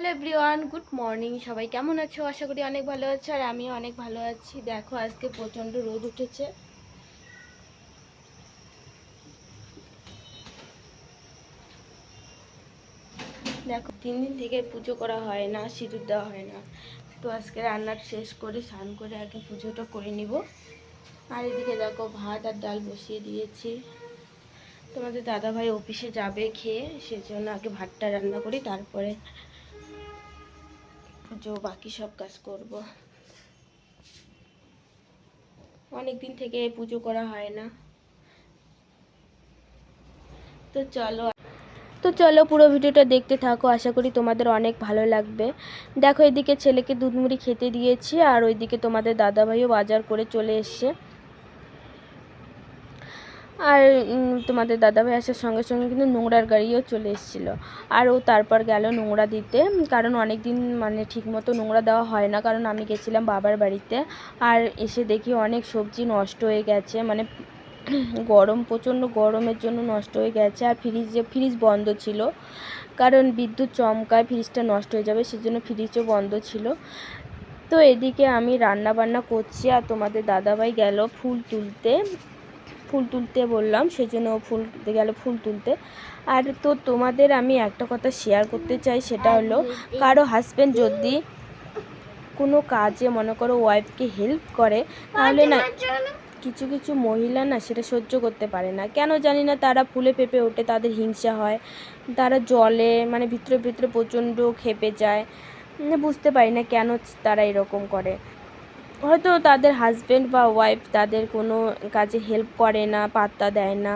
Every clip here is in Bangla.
হ্যালো এভরিওয়ান গুড মর্নিং সবাই কেমন আছো? আশা করি অনেক ভালো আছো আর আমিও অনেক ভালো আছি। দেখো, আজকে প্রচণ্ড রোদ উঠেছে। দেখো, তিন দিন থেকে পুজো করা হয় না, সিঁদুর দেওয়া হয় না। তো আজকে রান্নার শেষ করে স্নান করে আগে পুজোটা করে নিব। আর এদিকে দেখো, ভাত আর ডাল বসিয়ে দিয়েছি। তোমাদের দাদাভাই অফিসে যাবে খেয়ে, সেজন্য আগে ভাতটা রান্না করি, তারপরে পুজো বাকি সব কাজ করব। অনেক দিন থেকে পুজো করা হয় না। তো চলো। তো চলো পুরো ভিডিওটা দেখতে থাকো, আশা করি তোমাদের অনেক ভালো লাগবে। দেখো এদিকে ছেলেকে দুধ মুড়ি খেতে দিয়েছি, আর ওইদিকে তোমাদের দাদাভাইও বাজার করে চলে এসছে। আর তোমাদের দাদাভাই আসার সঙ্গে সঙ্গে কিন্তু নোংরার গাড়িও চলে এসেছিল। আর ও তারপর গেল নোংরা দিতে। কারণ অনেক দিন মানে ঠিকমতো নোংরা দেওয়া হয় না। কারণ আমি গেছিলাম বাবার বাড়িতে। আর এসে দেখি অনেক সবজি নষ্ট হয়ে গেছে। মানে গরম, প্রচণ্ড গরমের জন্য নষ্ট হয়ে গেছে। আর ফ্রিজে, ফ্রিজ বন্ধ ছিল। কারণ বিদ্যুৎ চমকায় ফ্রিজটা নষ্ট হয়ে যাবে। সেজন্য ফ্রিজও বন্ধ ছিল। তো এদিকে আমি রান্না বান্না করছি। আর তোমাদের দাদাভাই গেল ফুল তুলতে। ফুল তুলতে বললাম, সেজন্য ও ফুল গেল ফুল তুলতে। আর তো তোমাদের আমি একটা কথা শেয়ার করতে চাই, সেটা হলো, কারও হাজব্যান্ড যদি কোনো কাজে মনে করো ওয়াইফকে হেল্প করে, তাহলে না কিছু কিছু মহিলা না সেটা সহ্য করতে পারে না। কেন জানি না তারা ফুলে পেঁপে ওঠে, তাদের হিংসা হয়, তারা জলে মানে ভিতরে ভিতরে প্রচণ্ড খেপে যায়। বুঝতে পারি না কেন তারা এরকম করে। হয়তো তাদের হাজব্যান্ড বা ওয়াইফ তাদের কোনো কাজে হেল্প করে না পাত্তা দেয় না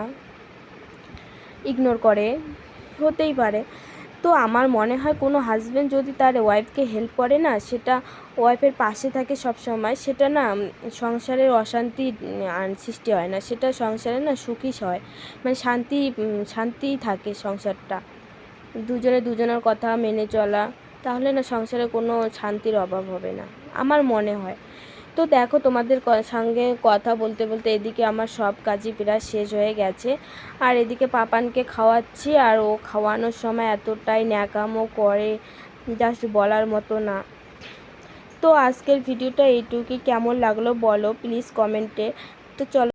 ইগনোর করে হতেই পারে। তো আমার মনে হয় কোনো হাজব্যান্ড যদি তার ওয়াইফকে হেল্প করে না সেটা ওয়াইফের পাশে থাকে সব সময় সেটা না সংসারের অশান্তি সৃষ্টি হয় না। সেটা সংসারে না সুখী হয়। মানে শান্তি উম, শান্তিই থাকে সংসারটা। দুজনে দুজনের কথা মেনে চলা তাহলে না সংসারে কোনো শান্তির অভাব হবে না। আমার মনে হয়। তো দেখো তোমাদের সঙ্গে কথা বলতে বলতে এদিকে আমার সব কাজই প্রায় শেষ হয়ে গেছে। আর এদিকে পাপানকে খাওয়াচ্ছি, আর ও খাওয়ানোর সময় এতটাই ন্যাকামো করে জাস্ট বলার মতো না। তো আজকের ভিডিওটা এইটুকুই। কেমন লাগল বলো প্লিজ কমেন্টে তো চলো।